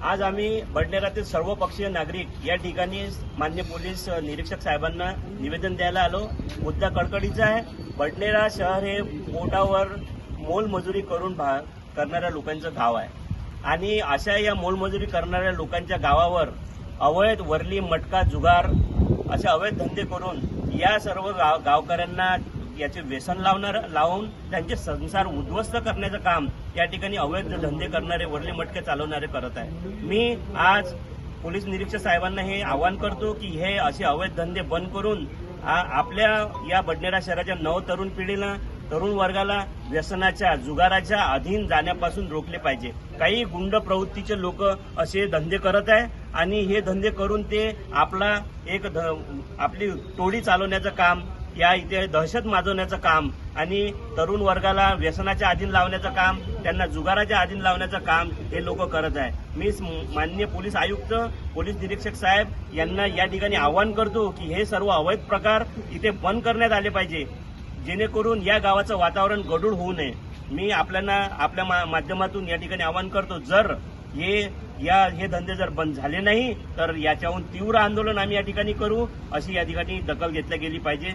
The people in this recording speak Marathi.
आज आम्ही बडनेरातील सर्व पक्षीय नागरिक या ठिकाणी मान्य पोलीस निरीक्षक साहेबांना निवेदन द्यायला आलो. मुद्दा कडकडीचा आहे. बडनेरा शहर हे पोटावर मोलमजुरी करून भा करणाऱ्या लोकांचं गाव आहे. आणि अशा या मोलमजुरी करणाऱ्या लोकांच्या गावावर अवैध वरली मटका जुगार असे अवैध धंदे करून या सर्व गाव गावकऱ्यांना याचे व्यसन लावणार लावून त्यांचे संसार उद्ध्वस्त करण्याचं काम या ठिकाणी अवैध धंदे करणारे वरले मटके चालवणारे करत आहे मी आज पोलीस निरीक्षक साहेबांना हे आवाहन करतो की हे असे अवैध धंदे बंद करून आ- आपल्या या बडनेरा शहराच्या नव तरुण पिढीला तरुण वर्गाला व्यसनाच्या जुगाराच्या अधीन जाण्यापासून रोखले पाहिजे. काही गुंड प्रवृत्तीचे लोक असे धंदे करत आहे आणि हे धंदे करून ते आपला एक ध- आपली टोळी चालवण्याचं काम या इथे दहशत माजवण्याचं काम आणि तरुण वर्गाला व्यसनाच्या अधीन लावण्याचं काम त्यांना जुगाराच्या अधीन लावण्याचं काम हे लोक करत आहे मी मान्य माननीय पोलीस आयुक्त पोलीस निरीक्षक साहेब यांना या ठिकाणी आवाहन करतो की हे सर्व अवैध प्रकार इथे बंद करण्यात आले पाहिजे. जेणेकरून या गावाचं वातावरण गडूळ होऊ नये. मी आपल्याला आपल्या मा- माध्यमातून या ठिकाणी आवाहन करतो जर हे या हे धंदे जर बंद झाले नाही तर याच्याहून तीव्र आंदोलन आम्ही या ठिकाणी करू अशी या ठिकाणी दखल घेतल्या गेली पाहिजे.